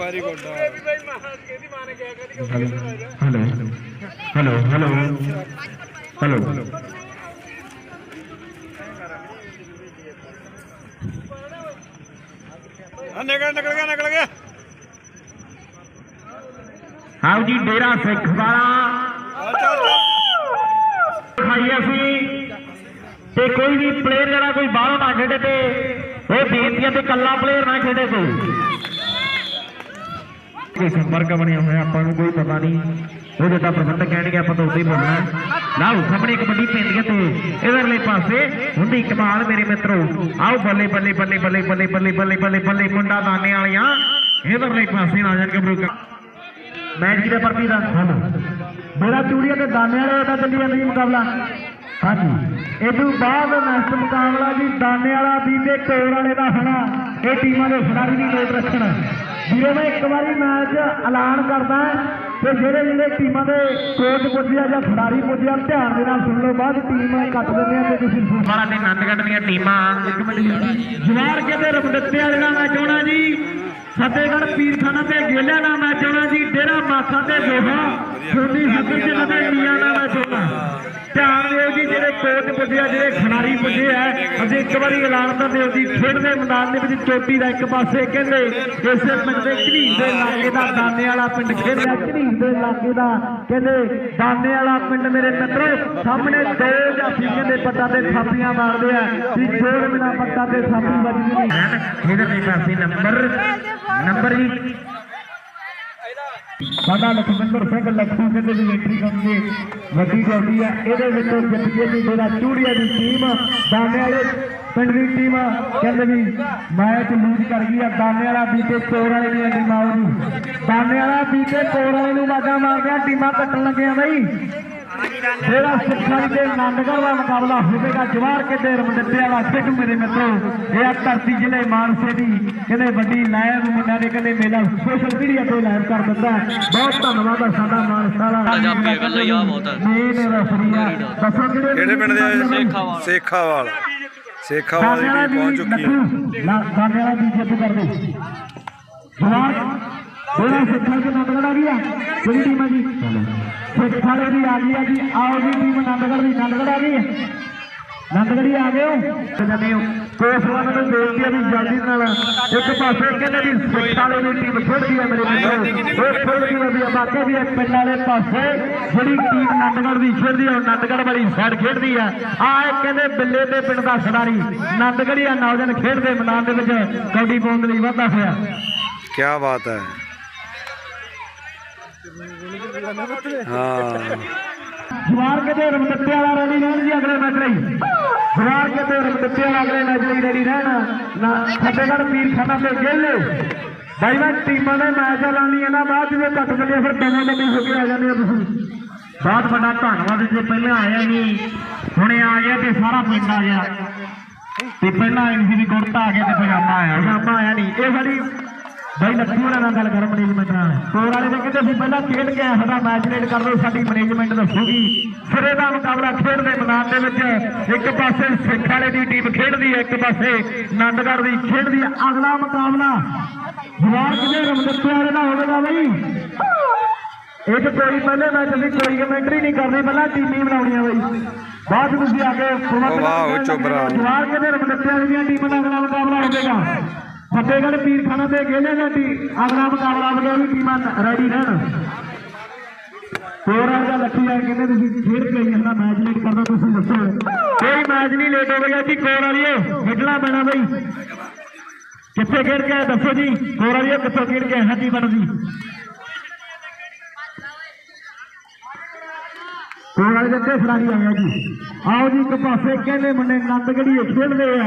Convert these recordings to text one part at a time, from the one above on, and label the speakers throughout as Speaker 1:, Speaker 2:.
Speaker 1: Very good.
Speaker 2: Hello hello hello hello
Speaker 1: ਆ ਨਿਕਲ ਨਿਕਲ ਗਿਆ ਨਿਕਲ ਗਿਆ।
Speaker 2: ਆਓ ਜੀ ਡੇਰਾ ਸਿੱਖ ਵਾਲਾ। ਖਾਈ ਅਸੀਂ। ਤੇ ਕੋਈ ਵੀ ਪਲੇਅਰ ਜਿਹੜਾ ਕੋਈ ਬਾਹਰੋਂ ਨਾ ਖੇਡੇ ਤੇ ਇਹ ਬੇਨਤੀ ਹੈ ਤੇ ਕੱਲਾ ਪਲੇਅਰ ਨਾ ਖੇਡੇ ਕੋਈ। ਕੋਈ ਸੰਪਰਕ ਬਣਿਆ ਹੋਇਆ ਆਪਾਂ ਨੂੰ ਕੋਈ ਪਤਾ ਨਹੀਂ। ਉਹ ਜਿਹੜਾ ਪ੍ਰਬੰਧਕ ਕਹਿਣਗੇ ਆਪਾਂ ਤਾਂ ਉੱਤੇ ਹੀ ਬੋਲਣਾ ਲਾਓ ਸਾਹਮਣੇ ਪਿੰਡ ਹੈ ਤੇ ਇਧਰਲੇ ਪਾਸੇ ਹੁੰਦੀ ਕਮਾਲ ਮੇਰੇ ਮਿੱਤਰੋ। ਆਓ ਬੱਲੇ ਬੱਲੇ ਬੱਲੇ ਬੱਲੇ ਬੱਲੇ ਬੱਲੇ ਬੱਲੇ ਬੱਲੇ ਬੱਲੇ ਮੁੰਡਾ ਦਾਨੇ ਵਾਲੀਆਂ। ਇਧਰਲੇ ਪਾਸੇ ਨਾ ਜਾਣ ਕੇ ਮੈਚ ਕਿਹਦਾ ਪਰਪੀ ਦਾ। ਮੇਰਾ ਚੂੜੀਆ ਤੇ ਦਾਨੇ ਵਾਲੇ ਦਾ ਚੱਲੀ ਜਾਂਦਾ ਜੀ ਮੁਕਾਬਲਾ। ਹਾਂਜੀ। ਇਹ ਤੋਂ ਬਾਅਦ ਨੈਕਸਟ ਮੁਕਾਬਲਾ ਜੀ ਦਾਨੇ ਵਾਲਾ ਵੀ ਤੇ ਕੋਰ ਵਾਲੇ ਦਾ ਹੋਣਾ। ਇਹ ਟੀਮਾਂ ਦੇ ਖਿਡਾਰੀ ਵੀ ਨੋਟ ਰੱਖਣ। ਵੀਰੇ ਮੈਂ ਇੱਕ ਵਾਰੀ ਮੈਚ ਐਲਾਨ ਕਰਦਾ ਤੇ ਜਿਹੜੇ ਜਿਹੜੇ ਟੀਮਾਂ ਦੇ ਕੋਚ ਪੁੱਜਿਆ ਜਾਂ ਖਿਡਾਰੀ ਪੁੱਜਿਆ ਧਿਆਨ ਦੇ ਨਾਲ ਸੁਣ ਲਓ ਬਾਅਦ ਟੀਮ ਕੱਟ ਦਿੰਦੇ ਆ ਤੇ ਤੁਸੀਂ ਵਾਲਾ ਤੇ ਨੰਦਗੜ੍ਹ ਦੀਆਂ ਟੀਮਾਂ। ਇੱਕ ਮਿੰਟ ਜਵਾਰ ਕੇ ਤੇ ਰਮਦੱਤੇ ਵਾਲੇ ਦਾ ਮੈਚ ਹੋਣਾ ਜੀ ਫਤਿਹਗੜ੍ਹ ਪੀਰਖਾਨਾ ਤੇ ਗੇਲਿਆਂ ਦਾ ਮੈਚ ਹੋਣਾ ਜੀ ਡੇਰਾ ਮਾਖਾ ਤੇ ਦੋਹਾ ਸੋਨੀ ਹੱਦਰ ਦਾ ਮੈਚ ਹੋਣਾ ਧਿਆਨ ਦਿਓ ਜੀ, ਜਿਹੜੇ ਕੋਚ ਪੁੱਜੇ ਆ, ਜਿਹੜੇ ਖਿਡਾਰੀ ਪੁੱਜੇ ਆ, ਅਸੀਂ ਇੱਕ ਵਾਰੀ ਐਲਾਨ ਕਰ ਦਿਓ ਜੀ, ਖੇਡ ਮੈਦਾਨ ਦੇ ਵਿੱਚ ਚੋਟੀ ਦਾ ਇੱਕ ਪਾਸੇ ਕਹਿੰਦੇ, ਇਸੇ ਪਿੰਡ ਦੇ ਝਨੀਰ ਦੇ ਇਲਾਕੇ ਦਾ ਦਾਨੇ ਵਾਲਾ ਪਿੰਡ ਖੇਡਿਆ ਝਨੀਰ ਦੇ ਇਲਾਕੇ ਦਾ ਕਹਿੰਦੇ, ਦਾਨੇ ਵਾਲਾ ਪਿੰਡ ਮੇਰੇ ਮਿੱਤਰੋ, ਸਾਹਮਣੇ ਦੋ ਜਾਫੀ ਕਹਿੰਦੇ ਪੱਟਾਂ ਤੇ ਥਾਪੀਆਂ ਮਾਰਦੇ ਆ, ਵੀ ਜੋਰ ਬਿਨਾ ਪੱਟਾਂ ਤੇ ਥਾਪੀ ਵੱਜਦੀ ਨਹੀਂ। ਇਹਦੇ ਪਾਸੇ ਨੰਬਰ ਨੰਬਰ ਜੀ। ਸਾਡਾ ਲਖਵਿੰਦਰ ਸਿੰਘ ਲੱਖੂ ਸਿੰਘ ਦੀ ਐਂਟਰੀ ਕਰਕੇ ਵੱਡੀ ਜੋੜੀ ਹੈ। ਇਹਦੇ ਵਿੱਚ ਜਿੱਤ ਕੇ ਜਿਹੜਾ ਚੂੜੀਆ ਦੀ ਟੀਮ ਦਾਨੇ ਵਾਲੇ ਪਿੰਡ ਦੀ ਟੀਮ ਕਹਿੰਦੇ ਵੀ ਮੈਚ ਲੂਜ਼ ਕਰ ਗਈ ਆ। ਦਾਨੇ ਵਾਲਾ ਬੀਤੇ ਕੋਰ ਵਾਲੇ ਦੀਆਂ ਟੀਮਾਂ ਉਹ ਦਾਨੇ ਵਾਲਾ ਬੀਤੇ ਕੋਰ ਵਾਲੇ ਨੂੰ ਵਾਜਾ ਮਾਰਦੇ ਆ ਟੀਮਾਂ ਕੱਟਣ ਲੱਗੇ ਆ ਬਈ। ਜਿਹੜਾ ਸਿੱਖਾਂ ਦੇ ਆਨੰਦਗੜ੍ਹ ਦਾ ਮੁਕਾਬਲਾ ਹੋਵੇਗਾ ਜਵਾਰ ਕੇ ਦੇ ਰਮਦੱਤੇ ਵਾਲਾ ਸਿੱਖ ਮੇਰੇ ਮਿੱਤਰੋ ਇਹ ਆ ਧਰਤੀ ਜ਼ਿਲ੍ਹੇ ਮਾਨਸੇ ਦੀ ਕਹਿੰਦੇ ਵੱਡੀ ਲਾਈਵ ਮੁੰਡਿਆਂ ਦੇ ਕਹਿੰਦੇ ਮੇਲਾ ਸੋਸ਼ਲ ਮੀਡੀਆ ਤੇ ਲਾਈਵ ਕਰ ਦਿੰਦਾ ਹੈ। ਬਹੁਤ ਧੰਨਵਾਦ ਹੈ ਸਾਡਾ ਮਾਨਸਾ ਵਾਲਾ।
Speaker 3: ਗੱਲ ਆ ਬਹੁਤ
Speaker 2: ਆ। ਕਿਹੜੇ
Speaker 1: ਪਿੰਡ ਦੇ? ਆਏ
Speaker 3: ਸੇਖਾਵਾਲ।
Speaker 1: ਸੇਖਾਵਾਲ। ਸੇਖਾਵਾਲ ਦੀ ਪਹੁੰਚ ਚੁੱਕੀ ਹੈ।
Speaker 2: ਵਾਲਾ ਕਰਦੇ ਜਵਾਰ ਜਿਹੜਾ ਸਿੱਖਾਂ ਦੇ ਨੰਦਗੜ ਆ ਗਈ ਆ ਕਿਹੜੀ ਟੀਮ ਆ ਜੀ। ਸਿੱਖ ਦੀ ਆ ਗਈ ਆ ਜੀ। ਆਓ ਜੀ ਟੀਮ ਨੰਦਗੜ ਦੀ। ਨੰਦਗੜ ਆ ਗਈ ਹੈ ਨੰਦਗੜੀ ਆ ਗਏ ਹੋ? ਤੇ ਜਾਂਦੇ ਹੋ ਕੋਸਵਾਨ ਨੂੰ ਬੇਨਤੀ ਵੀ ਜਲਦੀ ਨਾਲ ਇੱਕ ਪਾਸੇ ਕਹਿੰਦੇ ਵੀ ਸਿੱਖ ਵਾਲੇ ਦੀ ਟੀਮ ਖੇਡਦੀ ਹੈ ਮੇਰੇ ਮਿੱਤਰੋ। ਉਹ ਖੇਡਦੀ ਵਧੀਆ ਬਾਕੀ ਵੀ ਪਿੰਡ ਵਾਲੇ ਪਾਸੇ। ਜਿਹੜੀ ਟੀਮ ਨੰਦਗੜ ਦੀ ਖੇਡਦੀ ਹੈ ਉਹ ਨੰਦਗੜ ਵਾਲੀ ਸਾਈਡ ਖੇਡਦੀ ਹੈ ਆ ਇਹ ਕਹਿੰਦੇ ਬਿੱਲੇ ਦੇ ਪਿੰਡ ਦਾ ਖਿਡਾਰੀ। ਨੰਦਗੜੀਆ ਨੌਜਵਾਨ ਖੇਡਦੇ ਮੈਦਾਨ ਦੇ ਵਿੱਚ ਕੌਡੀ ਪਾਉਣ ਦੇ ਲਈ ਵਾਧਾ ਹੋਇਆ
Speaker 1: ਕੀ ਬਾਤ ਹੈ। ਹਾਂ
Speaker 2: ਜਵਾਰ ਕੇ ਰਮਦੱਤੇ ਵਾਲਾ ਰੈਡੀ ਰਹਿਣ ਜੀ ਅਗਲੇ ਮੈਚ ਲਈ। ਜਵਾਰ ਕੇ ਰਮਦੱਤੇ ਵਾਲਾ ਅਗਲੇ ਮੈਚ ਲਈ ਰੈਡੀ ਰਹਿਣ। ਨਾ, ਫਤਿਹਗੜ੍ਹ ਪੀਰ ਖਾਨਾ ਤੇ ਗੇਲੇ ਬਾਈ ਮੈਂ ਟੀਮਾਂ ਦੇ ਮੈਚ ਲਾਣੀ ਇਹਨਾਂ ਬਾਅਦ ਜੇ ਕੱਟ ਚੱਲੇ ਫਿਰ ਦੋਵੇਂ ਲੰਮੀ ਹੋ ਕੇ ਆ ਜਾਂਦੇ ਆ ਤੁਸੀਂ। ਬਹੁਤ ਵੱਡਾ ਧੰਨਵਾਦ ਜੇ, ਪਹਿਲਾਂ ਆਇਆ ਨਹੀਂ ਹੁਣੇ ਆ ਗਿਆ ਤੇ ਸਾਰਾ ਪਿੰਡ ਆ ਗਿਆ। ਤੇ ਪਹਿਲਾਂ ਆਈ ਸੀ ਵੀ ਕੁੜਤਾ ਆ ਗਿਆ ਤੇ ਪਜਾਮਾ ਆਇਆ ਪਜਾਮਾ ਆਇਆ ਨਹੀਂ। ਇਹ ਸਾਡੀ ਬਾਈ ਲੱਖੂ ਹੋਣਾ ਨਾਲ ਗੱਲ ਕਰ ਮੈਨੇਜਮੈਂਟ ਨਾਲ। ਕੋਰ ਵਾਲੇ ਨੇ ਕਹਿੰਦੇ ਸੀ ਪਹਿਲਾਂ ਖੇਡ ਕੇ ਆਇਆ ਸਾਡਾ ਮੈਚ ਰੇਡ ਕਰ ਲਓ ਸਾਡੀ ਮੈਨੇਜਮੈਂਟ ਦੱਸੂਗੀ। ਸਿਰੇ ਦਾ ਮੁਕਾਬਲਾ ਖੇਡਦੇ ਮੈਦਾਨ ਦੇ ਵਿੱਚ। ਇੱਕ ਪਾਸੇ ਸਿੱਖ ਵਾਲੇ ਦੀ ਟੀਮ ਖੇਡਦੀ ਹੈ ਇੱਕ ਪਾਸੇ ਨੰਦਗੜ੍ਹ ਦੀ ਖੇਡਦੀ ਹੈ। ਅਗਲਾ ਮੁਕਾਬਲਾ ਜਵਾਰ ਕਿਤੇ ਰਮਦੱਤੇ ਵਾਲੇ ਦਾ ਹੋਵੇਗਾ ਬਈ। ਇਹ ਤਾਂ ਕੋਈ ਪਹਿਲੇ ਮੈਚ ਅਸੀਂ ਕੋਈ ਕਮੈਂਟਰੀ ਨਹੀਂ ਕਰਨੀ ਪਹਿਲਾਂ ਟੀਮੀ ਬਣਾਉਣੀ ਆ ਬਈ। ਬਾਅਦ ਤੁਸੀਂ ਆ ਕੇ ਪ੍ਰਬੰਧ
Speaker 1: ਵਾਹ, ਚੋਬਰਾ।
Speaker 2: ਜਵਾਰ ਕਿਤੇ ਰਮਦੱਤੇ ਵਾਲੇ ਦੀਆਂ ਟੀਮਾਂ ਦਾ ਅਗਲਾ ਮੁਕਾਬਲਾ ਹੋਵੇਗਾ। ਫਤਿਹਗੜ੍ਹ ਪੀਰਖਾਨਾ ਤੇ ਗੇਲੇ ਦਾ ਟੀ, ਅਗਲਾ ਮੁਕਾਬਲਾ ਹੋਵੇਗਾ ਵੀ ਟੀਮਾਂ ਰੈਡੀ ਰਹਿਣ। ਹੋਰ ਆ ਲੱਖੀ ਆ, ਕਹਿੰਦੇ ਤੁਸੀਂ ਖੇਡ ਕੇ ਆਈ ਸਾਡਾ ਮੈਚ ਲੇਟ ਕਰਦਾ, ਤੁਸੀਂ ਦੱਸੋ। ਕੋਈ ਮੈਚ ਨਹੀਂ ਲੇਟ ਹੋਵੇਗਾ ਜੀ ਕੋਰ ਵਾਲੀਏ, ਖੇਡਣਾ ਪੈਣਾ ਬਈ। ਕਿੱਥੇ ਖੇਡ ਕੇ ਦੱਸੋ ਜੀ, ਕੋਰ ਵਾਲੀਏ ਕਿੱਥੋਂ ਖੇਡ ਕੇ ਆਏ, ਹਾਂਜੀ ਜੀ। ਕੋਰ ਵਾਲੇ ਦੇ ਅੱਗੇ ਆ ਗਿਆ ਜੀ? ਆਓ ਜੀ, ਇੱਕ ਪਾਸੇ ਕਹਿੰਦੇ ਮੁੰਡੇ ਨੰਦਗੜੀਏ ਖੇਡਦੇ ਆ।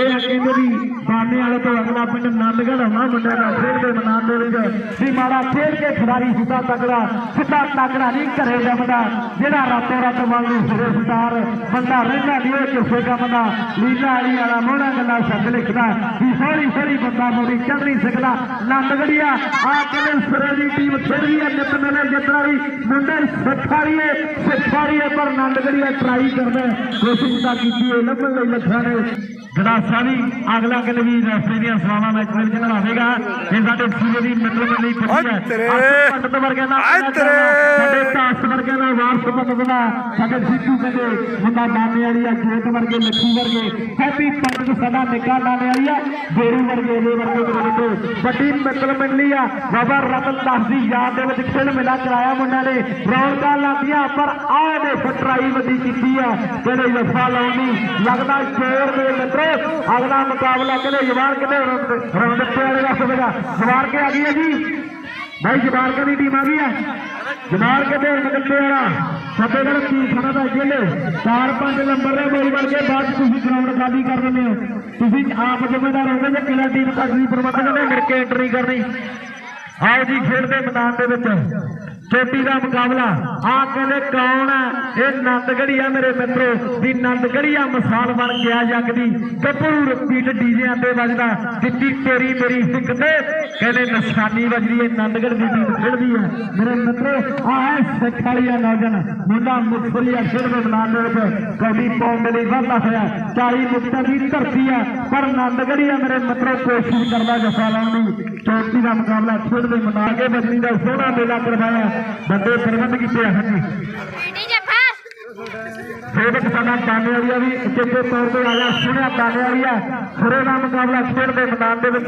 Speaker 2: ਇਹ ਆ ਕਹਿੰਦੇ ਵੀ ਬਾਨੇ ਵਾਲੇ ਤੋਂ ਅਗਲਾ ਪਿੰਡ ਨੰਦਗੜ ਹੋਣਾ ਮੁੰਡਿਆਂ ਦਾ ਖੇਡਦੇ ਮੈਦਾਨ ਦੇ ਵਿੱਚ। ਵੀ ਮਾੜਾ ਖੇਡ ਕੇ ਖਿਡਾਰੀ ਸਿੱਧਾ ਤਕੜਾ ਸਿੱਧਾ ਤਕੜਾ ਨਹੀਂ, ਘਰੇ ਜੰਮਦਾ, ਜਿਹੜਾ ਰਾਤੋਂ ਰਾਤ ਵਾਂਗੂ ਸਿਰੇ ਸਟਾਰ ਬੰਦਾ ਰਹਿੰਦਾ ਨਹੀਂ, ਉਹ ਕਿਸੇ ਕੰਮ ਦਾ। ਲੀਲਾ ਵਾਲੀ ਵਾਲਾ ਮੋਹਣਾ ਗੱਲਾਂ ਸ਼ਬਦ ਲਿਖਦਾ, ਵੀ ਸੋਹਣੀ ਸੋਹਣੀ ਬੰਦਾ ਮੋੜੀ ਚੱਲ ਨਹੀਂ ਸਕਦਾ। ਨੰਦਗੜੀਆ ਆ ਕਹਿੰਦੇ ਸਿਰੇ ਦੀ ਟੀਮ ਖੇਡਦੀ ਹੈ ਨਿਤ ਮੇਲੇ ਜਿੱਤਣਾ ਵੀ ਮੁੰਡੇ ਸਿੱਖਾਰੀਏ ਸਿੱਖਾਰੀਏ ਪਰ ਨੰਦਗੜੀਆ ਟਰਾਈ ਕਰਦਾ ਹੈ। ਕੋਸ਼ਿਸ਼ ਤਾਂ ਕੀਤੀ ਹੈ ਲੱਭਣ ਲਈ ਲੱਖਾਂ ਨੇ ਗੜਾਸਾ ਵੀ ਅਗਲਾ ਗੱਲ ਵੀ ਰਸਤੇ ਦੀਆਂ ਸਵਾਵਾਂ ਮੈਚ ਦੇ ਵਿੱਚ ਨਿਭਾਵੇਗਾ ਇਹ ਸਾਡੇ ਸੂਬੇ ਦੀ ਮਿੱਤਰ ਮੰਡਲੀ ਪੱਟੀ ਹੈ।
Speaker 1: ਓਏ ਤੇਰੇ।
Speaker 2: ਆਸੂ ਪੰਡਤ ਵਰਗੇ ਦਾ
Speaker 1: ਓਏ ਤੇਰੇ।
Speaker 2: ਸਾਡੇ ਤਾਸ ਵਰਗੇ ਦਾ ਵਾਰਸ ਪੰਡਤ ਦਾ ਸਾਡੇ ਸਿੱਧੂ ਕਹਿੰਦੇ ਮੁੰਡਾ ਨਾਨੇ ਵਾਲੀ ਆ ਜੇਤ ਵਰਗੇ ਲੱਖੀ ਵਰਗੇ। ਪੰਡਤ ਨਿੱਕਾ ਵਾਲੀ ਆ ਵਰਗੇ ਵਰਗੇ ਵੱਡੀ ਮਿੱਤਰ ਮੰਡਲੀ ਆ। ਬਾਬਾ ਰਤਨ ਦਾਸ ਦੀ ਯਾਦ ਦੇ ਵਿੱਚ ਖੇਡ ਮੇਲਾ ਕਰਾਇਆ ਮੁੰਡਿਆਂ ਨੇ। ਰੌਣਕਾਂ ਲਾਦੀਆਂ ਪਰ ਆਹ ਨੇ ਫਟਰਾਈ ਵੱਡੀ ਕੀਤੀ ਆ। ਕਹਿੰਦੇ ਜੱਫਾ ਲਾਉਣੀ ਲੱਗਦਾ ਜ਼ੋਰ ਦੇ ਮਿੱਤਰੋ ਅਗਲਾ ਮੁਕਾਬਲਾ ਕਹਿੰਦੇ ਜਵਾਨ ਕਿਤੇ ਰੌਣਕ ਵਾਲੇ ਦਾ ਹੋਵੇਗਾ? ਜਵਾਨ ਕੇ ਆ ਗਈ ਹੈ ਜੀ? ਭਾਈ ਜਮਾਰਕਾ ਦੀ ਟੀਮ ਆ ਗਈ ਹੈ? ਜਮਾਰਕਾ ਦੇ ਮਗੱਤੇ ਵਾਲਾ? ਫਤਿਹਗੜ੍ਹ ਕੀ ਖਾਣਾ ਦਾ ਜੇਲੇ ਚਾਰ ਪੰਜ ਨੰਬਰ ਦੇ ਬੋਲ ਬਣ ਕੇ ਬਾਅਦ 'ਚ ਤੁਸੀਂ ਗਰਾਊਂਡ ਖਾਲੀ ਕਰ ਦਿੰਦੇ ਹੋ। ਤੁਸੀਂ ਆਪ ਜ਼ਿੰਮੇਦਾਰ ਹੋਗੇ ਜੇ ਕਿਲਾ ਟੀਮ ਤੁਹਾਡੀ ਪ੍ਰਬੰਧਕ ਨੇ ਮਿਲ ਕੇ ਐਂਟਰੀ ਕਰਨੀ। ਆਓ ਜੀ ਖੇਡ ਦੇ ਮੈਦਾਨ ਦੇ ਵਿੱਚ। ਚੋਟੀ ਦਾ ਮੁਕਾਬਲਾ। ਆ ਕਹਿੰਦੇ ਕੌਣ ਹੈ ਇਹ ਨੰਦਗੜੀ ਆ ਮੇਰੇ ਮਿੱਤਰੋ ਦੀ ਨੰਦਗੜੀ ਆ ਮਿਸਾਲ ਬਣ ਗਿਆ ਜੱਗ ਦੀ। ਗੱਭਰੂ ਰਿਪੀਟ ਡੀਜਿਆਂ ਤੇ ਵੱਜਦਾ। ਦਿੱਤੀ ਤੇਰੀ ਮੇਰੀ ਹਿੱਕ ਤੇ ਕਹਿੰਦੇ ਨਿਸ਼ਾਨੀ ਵੱਜਦੀ ਹੈ ਨੰਦਗੜ ਦੀ ਟੀਮ ਖੇਡਦੀ ਹੈ ਮੇਰੇ ਮਿੱਤਰੋ, ਆ ਹੈ ਸਿੱਖ ਵਾਲੀ ਆ ਨੌਜਨ ਮੁੰਡਾ ਮੁਖਬਰੀਆ ਖੇਡ ਦੇ ਮੈਦਾਨ ਦੇ ਵਿੱਚ ਕੌਡੀ ਪਾਉਣ ਲਈ ਵਾਧਾ ਹੋਇਆ। 40 ਮੁਕਤਾਂ ਦੀ ਧਰਤੀ ਆ। ਪਰ ਨੰਦਗੜੀ ਆ ਮੇਰੇ ਮਿੱਤਰੋ ਕੋਸ਼ਿਸ਼ ਕਰਦਾ ਜਫਾ ਲਾਉਣ ਦੀ। ਚੋਟੀ ਦਾ ਮੁਕਾਬਲਾ ਖੇਡ ਦੇ ਮੈਦਾਨ ਕੇ ਬਜਣੀ ਦਾ ਸੋਹਣਾ ਮੇਲਾ ਕਰਵਾਇਆ। ਵੱਡੇ ਪ੍ਰਬੰਧ ਕੀਤੇ
Speaker 3: ਫਾਸਟ
Speaker 2: ਸੇਵਕ ਸਾਡਾ ਬਾਨੇ ਵਾਲੀਆ ਵੀ ਚੇਤੇ ਤੌਰ ਤੇ ਆਇਆ। ਸੁਣਿਆ ਬਾਨੇ ਵਾਲੀਆ ਸਿਰੇ ਦਾ ਮੁਕਾਬਲਾ ਖੇਡ ਦੇ ਮੈਦਾਨ ਦੇ ਵਿੱਚ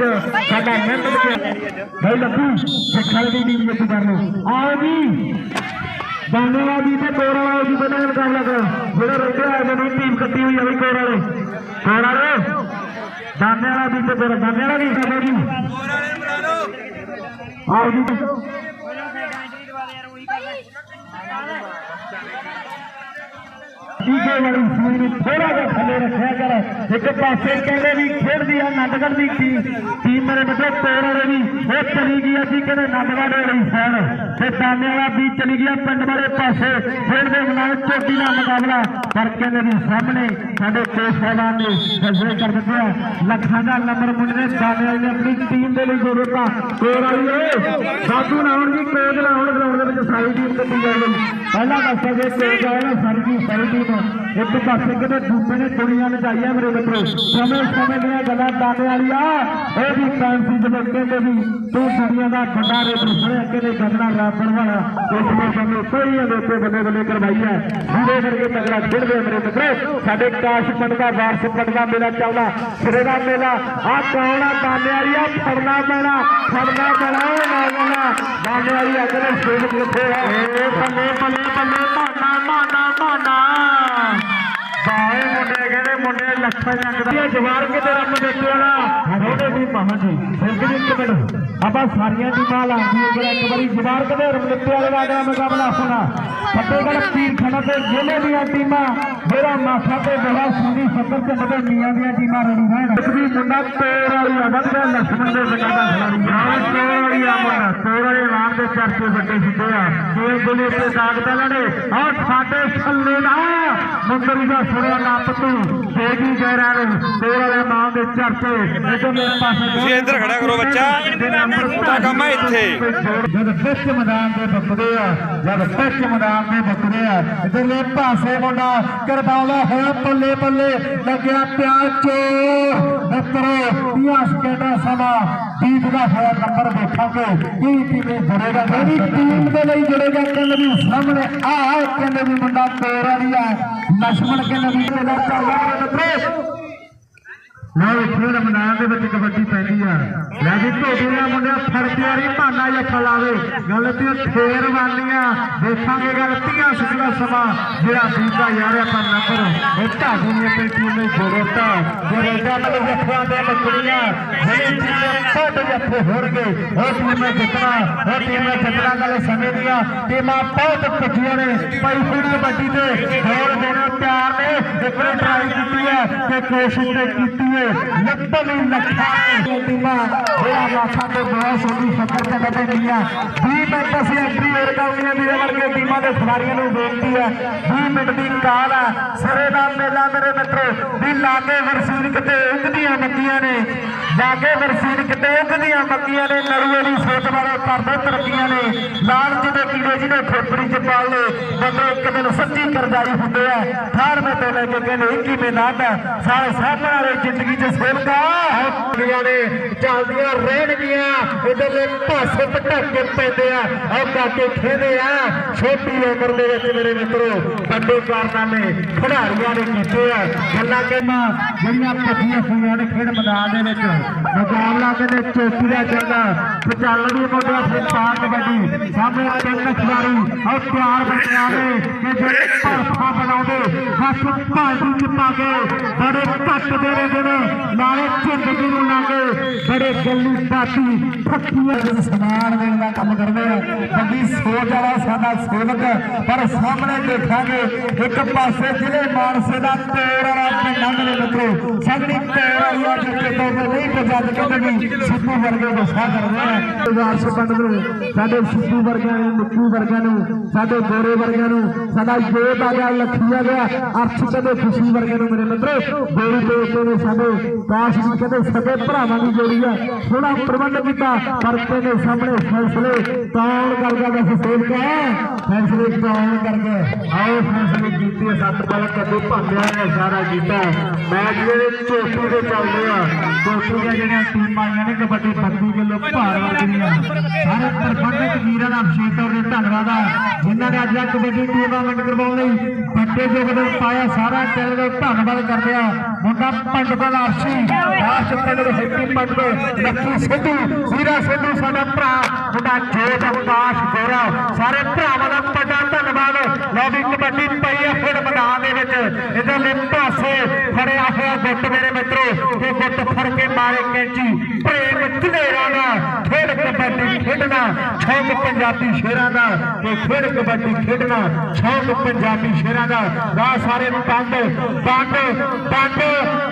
Speaker 2: ਸਾਡਾ ਮਿਹਨਤ ਵਿੱਚ ਭਾਈ ਲੱਖੂ ਸਿੱਖਲ ਦੀ ਟੀਮ ਵਿੱਚ ਕਰ ਲਓ। ਆਓ ਜੀ। ਬਾਨੇ ਵਾਲੀ ਤੇ ਕੋਰ ਵਾਲਾ ਜੀ ਬਣਾ ਮੁਕਾਬਲਾ ਕਰੋ ਜਿਹੜੇ ਰਹਿੰਦੇ ਆ ਜਿਹੜੀ ਟੀਮ ਕੱਟੀ ਹੋਈ ਆ ਵੀ ਕੋਰ ਵਾਲੇ। ਕੋਰ ਵਾਲੇ ਬਾਨੇ ਵਾਲਾ ਵੀ ਤੇ ਕੋਰ ਬਾਨੇ ਵਾਲਾ ਵੀ ਕਰੋ ਜੀ। ਆਓ ਜੀ ਟੀਕੇ ਵਾਲੀ ਸੂਈ ਨੂੰ ਥੋੜਾ ਜਿਹਾ ਥੱਲੇ ਰੱਖਿਆ ਕਰ ਇੱਕ ਪਾਸੇ ਕਹਿੰਦੇ ਵੀ ਖੇਡਦੀ ਆ ਨੰਦਗੜ ਦੀ ਟੀਮ ਮੇਰੇ ਬੱਚੇ ਤੋੜ ਵਾਲੇ ਵੀ ਉਹ ਚਲੀ ਗਈ ਅਸੀਂ ਕਹਿੰਦੇ ਨੰਦਗੜ ਵਾਲੀ ਸਾਈਡ ਤੇ ਸਾਹਮਣੇ ਵਾਲਾ ਵੀ ਚਲੀ ਗਿਆ ਪਿੰਡ ਵਾਲੇ ਪਾਸੇ ਖੇਡਦੇ ਨਾਲ ਚੋਟੀ ਦਾ ਮੁਕਾਬਲਾ ਪਰ ਦੇ ਵੀ ਸਾਹਮਣੇ ਸਾਡੇ ਕੋਚ ਸਾਹਿਬਾਨ ਨੇ ਫੈਸਲੇ ਕਰ ਦਿੱਤੇ ਆ। ਲੱਖਾਂ ਦਾ ਨੰਬਰ ਮੁੰਡੇ ਨੇ ਦਾਨੇ ਵਾਲੀ ਨੇ ਆਪਣੀ ਟੀਮ ਦੇ ਲਈ ਜ਼ਰੂਰਤਾਂ ਕੋਰ ਵਾਲੀ ਓਏ, ਸਾਧੂ ਨਾ ਆਉਣ ਜੀ ਕੋਚ ਨਾ ਆਉਣ ਗਰਾਊਂਡ ਦੇ ਵਿੱਚ ਸਾਰੀ ਟੀਮ ਕੱਟੀ ਜਾਵੇ ਪਹਿਲਾ ਪਾਸੇ ਜੇ ਕੋਚ ਆਇਆ ਨਾ ਸਾਰੀ ਦੀ ਸਾਰੀ ਇੱਕ ਪਾਸੇ ਕਿਤੇ ਦੂਜੇ ਨੇ ਦੁਨੀਆ ਨਚਾਈ ਮੇਰੇ ਮਿੱਤਰੋ। ਸਮੇਂ ਸਮੇਂ ਦੀਆਂ ਗੱਲਾਂ ਦਾਨੇ ਵਾਲੀ ਆ ਵੀ ਫੈਂਸੀ ਜਦੋਂ ਕਹਿੰਦੇ ਵੀ। ਤੂੰ ਦੁਨੀਆ ਦਾ ਵੱਡਾ ਰੇਡਰ ਸੁਣਿਆ ਕਿਤੇ ਗੱਲਾਂ ਰਾਪਣ ਵਾਲਾ ਉਸ ਨੇ ਸਾਨੂੰ ਕੋਈ ਦੇ ਉੱਤੇ ਬੱਲੇ ਬੱਲੇ ਕਰਵਾਈ ਹੈ। ਜਿਹਦੇ ਕਰਕੇ ਤਗੜਾ ਖੇਡਦੇ ਮੇਰੇ ਮਿੱਤਰੋ। ਸਾਡੇ ਕਾਸ਼ ਪਿੰਡ ਦਾ ਵਾਰਸ ਪਿੰਡ ਦਾ ਮੇਲਾ ਚੱਲਦਾ। ਸਿਰੇ ਦਾ ਮੇਲਾ। ਆ ਕੌਣ ਆ? ਦਾਨੇ ਵਾਲੀ ਆ, ਫੜਨਾ ਪੈਣਾ ਫੜਨਾ ਪੈਣਾ, ਉਹ ਨੌਜਵਾਨਾ ਦਾਨੇ ਵਾਲੀ ਆ ਕਹਿੰਦੇ ਸੇਵਕ ਕਿੱਥੇ ਆ। ਏ ਬੱਲੇ ਬੱਲੇ ਬੱਲੇ ਮਾਨਾ ਮਾਨਾ ਮਾਨਾ ਬਾਏ ਮੁੰਡੇ ਕਹਿੰਦੇ ਮੁੰਡੇ? ਲੱਖਾਂ ਜੰਗ ਦਾ ਜਵਾਰ ਕਿਤੇ ਰੱਬ ਦੇਖਿਆ ਨਾ ਉਹਦੇ ਵੀ ਮਹਾਂ ਜੀ। ਫਿਰ ਇੱਕ ਮਿੰਟ। ਆਪਾਂ ਸਾਰੀਆਂ ਟੀਮਾਂ ਲਾਂਗੀਆਂ ਜਿਹੜਾ ਇੱਕ ਵਾਰੀ ਜਵਾਰਕ ਦੇ ਰਮਲਤੇ ਵਾਲੇ ਦਾ ਅਗਲਾ ਮੁਕਾਬਲਾ ਹੋਣਾ ਫਤਿਹਗੜ੍ਹ ਪੀਰਖਾਨਾ ਤੇ ਜ਼ਿਲ੍ਹੇ ਦੀਆਂ ਟੀਮਾਂ ਜਿਹੜਾ ਮਾਸਾ ਤੇ ਬੜਾ ਸੁਣੀ ਸੱਤਰ ਤੇ ਬੜੇ ਮੀਆਂ ਦੀਆਂ ਟੀਮਾਂ ਰੜੀ ਰਹਿਣ। ਇੱਕ ਵੀ ਮੁੰਡਾ ਤੇਰ ਵਾਲੀ ਆ ਵੱਧਦਾ ਲక్ష్ਮਣ ਦੇ ਜਗ੍ਹਾ ਦਾ ਖਿਡਾਰੀ। ਨਾਲ ਤੇਰ ਵਾਲੀ ਆ ਮੁੰਡਾ ਤੇਰ ਵਾਲੇ ਨਾਮ ਦੇ ਚਰਚੇ ਵੱਡੇ ਸਿੱਧੇ ਆ। ਤੇਰ ਗੁਲੇ ਤੇ ਦਾਗ ਤਾਂ ਲੜੇ ਆ ਸਾਡੇ ਛੱਲੇ ਨਾ ਮੁੰਦਰੀ ਦਾ ਸੁਣਿਆ ਨਾ ਪੱਤੂ। ਦੇਗੀ ਗੈਰਾਂ ਨੂੰ ਤੇਰ ਵਾਲੇ ਨਾਮ ਦੇ ਚਰਚੇ। ਇਹ ਤੋਂ ਮੇਰੇ ਪਾਸੇ
Speaker 1: ਤੁਸੀਂ ਇੱਧਰ ਖੜਾ ਕਰੋ ਬੱਚਾ। ਟਕਮਾ ਇੱਥੇ।
Speaker 2: ਜਦ ਪਿੱਛ ਮੈਦਾਨ ਦੇ ਬੱਕਦੇ ਆ, ਜਦ ਪਿੱਛ ਮੈਦਾਨ ਦੇ ਬੱਕਦੇ ਆ, ਇਧਰਲੇ ਪਾਸੇ ਮੁੰਡਾ ਕਰਬਾਉਲਾ ਹੋਇਆ ਪੱਲੇ ਪੱਲੇ, ਲੱਗਿਆ ਪਿਆਰ ਚੋ ਬੱਤਰੋ ਦੀਆਂ ਸਕੇਟਾ ਸਮਾਂ। ਬੀਜਦਾ ਹੋਇਆ ਨੰਬਰ ਦੇਖਾਂਗੇ। ਕੀ ਕਿਵੇਂ ਜੁੜੇਗਾ? ਮੇਰੀ ਟੀਮ ਦੇ ਲਈ ਜੁੜੇਗਾ ਕਹਿੰਦੇ ਵੀ ਸਾਹਮਣੇ ਆ, ਕਹਿੰਦੇ ਵੀ ਮੁੰਡਾ ਤੇਰਾ ਵੀ ਆ। ਲక్ష్మణ ਕਹਿੰਦੇ ਵੀ ਤੇਰਾ ਚੱਲਦਾ ਬੱਤਰੋ ਮਿੱਤਰੋ ਨਾਲ ਖੇਡ ਮੈਦਾਨ ਦੇ ਵਿੱਚ ਕਬੱਡੀ ਪੈਂਦੀ ਆ। ਲੈ ਵੀ ਢੋਡੀਆਂ ਮੁੰਡਿਆ ਫੜ ਪਿਆਰੀ ਭਾਨਾ ਜੱਫਾ ਲਾਵੇ। ਗੱਲ ਤੇ ਫੇਰ ਵਾਲੀਆਂ ਦੇਖਾਂਗੇ ਗੱਲ 30 ਸਕਿੰਟਾਂ ਸਮਾਂ। ਜਿਹੜਾ ਬੀਤਾ ਯਾਰ ਆਪਾਂ ਨੰਬਰ ਉਹ ਢਾਡੀ ਨੇ ਆਪਣੀ ਟੀਮ ਨੂੰ ਜੋੜਤਾ ਜਿਹੜੇ ਜੱਫਿਆਂ ਦੇ ਬੱਕੜੀਆਂ ਜਿਹੜੀ ਟੀਮ ਫਟ ਜੱਫੇ ਹੋਣਗੇ, ਉਹ ਟੀਮ ਨੇ ਜਿੱਤਣਾ, ਉਹ ਟੀਮ ਜਿੱਤਣਾ ਗੱਲ ਸਮੇਂ ਦੀਆਂ ਟੀਮਾਂ ਬਹੁਤ ਭੱਜੀਆਂ ਨੇ। ਭਾਈ ਫੀਡ ਕਬੱਡੀ ਤੇ ਹੋਰ ਦੇਣਾ ਪਿਆਰ ਨੇ, ਇੱਕ ਟਰਾਈ ਕੀਤੀ ਹੈ ਤੇ ਕੋਸ਼ਿਸ਼ ਤੇ ਕੀਤੀ ਹੈ। ਲੱਤਾਂ ਵੀ ਲੱਖਾਂ ਜਿਹੜਾ ਲਾਖਾਂ ਤੇ ਬਹੁਤ ਸੋਹਣੀ ਫਕਰ ਤੇ ਬਦਲੀਆਂ 20 ਮਿੰਟ ਅਸੀਂ ਐਂਟਰੀ ਹੋਰ ਕਰਨੀਆਂ ਮੇਰੇ ਵਰਗੇ ਟੀਮਾਂ ਦੇ ਖਿਡਾਰੀਆਂ ਨੂੰ ਬੇਨਤੀ ਹੈ। 20 ਮਿੰਟ ਦੀ ਕਾਲ ਹੈ ਸਿਰੇ ਦਾ ਮੇਲਾ ਮੇਰੇ ਮਿੱਤਰੋ, ਵੀ ਲਾਗੇ ਵਰਸੂਨ ਕਿਤੇ ਉੱਗਦੀਆਂ ਨਦੀਆਂ ਨੇ। ਜਾ ਵਰਸੀਨ ਕਟੇਕ ਦੀਆਂ ਮੱਕੀਆਂ ਨੇ। ਨਰੂਏ ਦੀ ਸੋਚ ਵਾਲੇ ਕਰਦੇ ਤਰੱਕੀਆਂ ਨੇ। ਲਾਲਚ ਦੇ ਕੀੜੇ ਜਿਹਨੇ ਖੋਪੜੀ ਚ ਪਾ ਲਏ ਬੰਦੇ ਇੱਕ ਦਿਨ ਸੱਚੀ ਕਰਜ਼ਾਈ ਹੁੰਦੇ ਆ। 18ਵੇਂ ਤੋਂ ਲੈ ਕੇ ਕਹਿੰਦੇ 21ਵੇਂ ਨਾਮ ਸਾਰੇ ਸਾਹਮਣੇ ਵਾਲੇ ਜ਼ਿੰਦਗੀ ਚ ਸੇਵਕਾ ਹੁੰਦੀਆਂ ਨੇ ਚੱਲਦੀਆਂ ਰਹਿਣਗੀਆਂ। ਇਧਰਲੇ ਪਾਸੇ ਪਟਕ ਪੈਂਦੇ ਆ। ਉਹ ਕਾਕੇ ਖੇਦੇ ਆ। ਛੋਟੀ ਉਮਰ ਦੇ ਵਿੱਚ ਮੇਰੇ ਮਿੱਤਰੋ, ਵੱਡੇ ਕਾਰਨਾਮੇ ਖਿਡਾਰੀਆਂ ਨੇ ਕੀਤੇ ਆ। ਗੱਲਾਂ ਕਹਿੰਦਾ, ਜਿਹੜੀਆਂ ਪੱਕੀਆਂ ਹੋਈਆਂ ਨੇ ਖੇਡ ਮੈਦਾਨ ਦੇ ਵਿੱਚ। ਮੁਕਾਬਲਾ ਕਹਿੰਦੇ ਚੋਟੀ ਦਾ ਚੱਲਦਾ ਪਚਾਲੜੀ ਮੁੰਡਾ ਫਿਰ ਕਬੱਡੀ ਸਾਹਮਣੇ ਤਿੰਨ ਖਿਡਾਰੀ ਉਹ ਪਿਆਰ ਬਚਿਆ ਨੇ ਕਿ ਜਿਹੜੇ ਭਰਫਾ ਬਣਾਉਂਦੇ ਹੱਥ ਭਾਂਡੀ ਚ ਪਾ ਕੇ ਬੜੇ ਘੱਟ ਦੇ ਰਹੇ ਨੇ ਨਾਲੇ ਜ਼ਿੰਦਗੀ ਨੂੰ ਲਾਗੇ ਬੜੇ ਗੱਲੀ ਬਾਤੀ ਫੱਕੀਆਂ ਦੇ ਸਮਾਨ ਦੇਣ ਦਾ ਕੰਮ ਕਰਦੇ ਆ ਵੱਡੀ ਸੋਚ ਵਾਲਾ ਸਾਡਾ ਸੇਵਕ, ਪਰ ਸਾਹਮਣੇ ਦੇਖਾਂਗੇ, ਇੱਕ ਪਾਸੇ ਜ਼ਿਲ੍ਹੇ ਮਾਨਸੇ ਦਾ ਤੋੜ ਵਾਲਾ ਪਿੰਡਾਂ ਦੇ ਮਿੱਤਰੋ। ਸਗੜੀ ਤੋੜ ਵਾਲੀ ਆ ਤੋਂ ਨਹੀਂ ਪਜੱਜ ਕਹਿੰਦੇ ਵੀ ਸਿੱਧੂ ਵਰਗੇ ਗੁੱਸਾ ਕਰਦੇ ਆ ਵਾਰਸ ਪਿੰਡ ਨੂੰ, ਸਾਡੇ ਸਿੱਧੂ ਵਰਗਿਆਂ ਨੂੰ ਨਿੱਕੂ ਵਰਗਿਆਂ ਨੂੰ, ਸਾਡੇ ਗੋਰੇ ਵਰਗਿਆਂ ਨੂੰ, ਸਾਡਾ ਜੋਤ ਆ ਗਿਆ, ਲੱਖੀ ਆ ਗਿਆ, ਅਰਥ ਕਦੇ ਖੁਸ਼ੀ ਵਰਗਿਆਂ ਨੂੰ ਮੇਰੇ ਮਿੱਤਰੋ। ਗੋਰੀ ਦੋਸਤੋ ਨੇ ਸਾਡੇ ਕਾਸ਼ ਜੀ, ਕਦੇ ਸਕੇ ਭਰਾਵਾਂ ਦੀ ਜੋੜੀ ਆ ਪ੍ਰਬੰਧ ਕੀਤਾ, ਪਰ ਕਹਿੰਦੇ ਸਾਹਮਣੇ ਫੈਸਲੇ ਕੌਣ ਕਰਦਾ ਦੱਸ ਸੇਵਕਾ? ਫੈਸਲੇ ਕੌਣ ਕਰਦਾ? ਆਓ ਫੈਸਲੇ ਕੀਤੇ, ਸੱਤ ਬਲ ਕੱਢੇ ਭਾਂਦਿਆਂ ਨੇ ਸਾਰਾ ਕੀਤਾ। ਮੈਚ ਜਿਹੜੇ ਚੋਟੀ ਦੇ ਚੱਲਦੇ ਆ। ਚੋਟੀ ਦੀਆਂ ਜਿਹੜੀਆਂ ਟੀਮਾਂ ਆਈਆਂ ਨੇ, ਕਬੱਡੀ 32 ਕਿਲੋ ਭਾਰ ਵਾਲੀਆਂ ਸਾਰੇ ਪ੍ਰਬੰਧਕ ਵੀਰਾਂ ਦਾ ਵਿਸ਼ੇਸ਼ ਤੌਰ ਤੇ ਧੰਨਵਾਦ ਆ, ਜਿਨ੍ਹਾਂ ਨੇ ਅੱਜ ਆ ਕਬੱਡੀ ਟੂਰਨਾਮੈਂਟ ਕਰਵਾਉਣ ਲਈ ਵੱਡੇ ਯੋਗਦਾਨ ਪਾਇਆ। ਸਾਰਾ ਟੀਮ ਦਾ ਧੰਨਵਾਦ ਕਰਦੇ ਆ। ਮੁੰਡਾ ਪੰਡਤ ਦਾ ਅਰਸ਼ੀ ਆਸ਼ ਪਿੰਡ ਦੇ ਹੈਪੀ ਪੰਡਤ ਲੱਕੀ ਸਿੱਧੂ, ਵੀਰਾ ਸਿੱਧੂ ਸਾਡਾ ਭਰਾ, ਮੁੰਡਾ ਜੋਤ ਅਵਕਾਸ਼ ਗੋਰਾ, ਸਾਰੇ ਭਰਾਵਾਂ ਦਾ ਵੱਡਾ ਧੰਨਵਾਦ। ਲਓ ਵੀ ਕਬੱਡੀ ਪਈ ਆ ਫਿਰ ਮੈਦਾਨ ਦੇ ਵਿੱਚ। ਇਧਰਲੇ ਪਾਸੇ ਫੜਿਆ ਹੋਇਆ ਗੁੱਟ ਮੇਰੇ ਮਿੱਤਰੋ, ਤੇ ਗੁੱਟ ਫੜ ਕੇ ਮਾਰੇ ਕੈਂਚੀ। ਪ੍ਰੇਮ ਧਨੇਰਾ ਦਾ, ਖੇਡ ਕਬੱਡੀ ਖੇਡਣਾ ਛੋਕ ਪੰਜਾਬੀ ਸ਼ੇਰਾਂ ਦਾ, ਤੇ ਖੇਡ ਕਬੱਡੀ ਖੇਡਣਾ ਛੋਕ ਪੰਜਾਬੀ ਸ਼ੇਰਾਂ ਦਾ। ਰਾਹ ਸਾਰੇ ਪੰਡ ਪੰਡ ਪੰਡ ਪੰਡ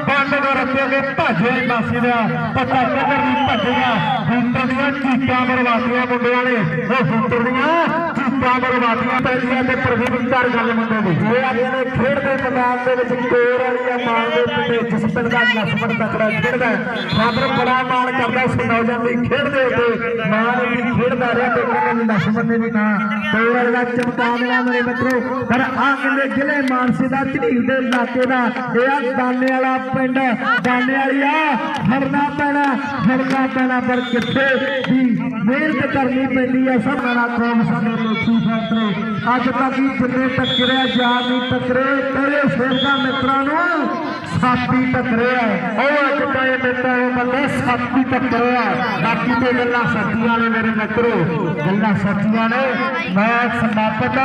Speaker 2: ਦੇ ਰੱਤੇ ਦੇ ਭਾਜੇ ਮਾਸੀ ਦਾ, ਪਤਾ ਕਿੱਧਰ ਦੀ ਭੱਜਿਆ ਹੁੰਟਰ ਦੀਆਂ ਚੀਕਾਂ ਮਰਵਾਤੀਆਂ ਮੁੰਡਿਆਂ ਨੇ। ਉਹ ਹੁੰਟਰ ਦੀਆਂ ਬਾਲਰ ਪੈ ਪੈਂਦੀਆਂ ਤੇ ਪ੍ਰਵਿੰਦਰ ਗੱਲ ਮੁੰਡੇ ਦੀ ਇਹ ਆਦੇ ਨੇ ਖੇਡ ਦੇ ਮੈਦਾਨ ਦੇ ਵਿੱਚ ਕੋਰ ਵਾਲੀਆਂ ਮਾਨ ਦੇ ਪਿੰਡੇ ਜਿਸ ਪਿੰਡ ਦਾ ਨਸਬਤ ਤਕੜਾ ਖੇਡਦਾ ਬਾਬਰ ਬੜਾ ਮਾਨ ਕਰਦਾ ਉਸ ਨੌਜਵਾਨ ਦੀ ਖੇਡ ਦੇ ਉੱਤੇ। ਮਾਨ ਵੀ ਖੇਡਦਾ ਰਿਹਾ ਤੇ ਕਹਿੰਦੇ ਨਸਬਤ ਦੇ ਵੀ ਨਾ ਕੋਰ ਵਾਲਾ ਚਮਕਾਵਲਾ ਮੇਰੇ ਮਿੱਤਰੋ। ਪਰ ਆ ਕਹਿੰਦੇ ਜ਼ਿਲ੍ਹੇ ਮਾਨਸੇ ਦਾ ਝੜੀਲ ਦੇ ਇਲਾਕੇ ਦਾ ਇਹ ਆ ਦਾਨੇ ਵਾਲਾ ਪਿੰਡ। ਦਾਨੇ ਵਾਲੀ ਆ ਫੜਨਾ ਪੈਣਾ, ਹਰਨਾ ਪੈਣਾ। ਪਰ ਕਿੱਥੇ ਵੀ ਮਿਹਨਤ ਕਰਨੀ ਪੈਂਦੀ ਆ, ਸਭ ਮੇਰਾ ਕੌਮ ਸਾਡੇ ਲੋਕੀ ਫੈਕਟਰੀ। ਅੱਜ ਤੱਕ ਹੀ ਜਿੰਨੇ ਟੱਕਰਿਆ ਯਾਰ ਨਹੀਂ ਟੱਕਰੇ। ਤੇਰੇ ਸੇਵਕਾਂ ਮਿੱਤਰਾਂ ਨੂੰ ਸਾਥੀ ਟੱਕਰਿਆ ਉਹ ਅੱਜ ਤਾਂ ਇਹ ਮਿੱਤਰ ਉਹ ਬੰਦੇ ਸਾਥੀ ਟੱਕਰਿਆ ਬਾਕੀ ਤੇ ਗੱਲਾਂ ਸੱਚੀਆਂ ਨੇ ਮੇਰੇ ਮਿੱਤਰੋ। ਗੱਲਾਂ ਸੱਚੀਆਂ ਨੇ। ਮੈਂ ਸਮਾਪਤ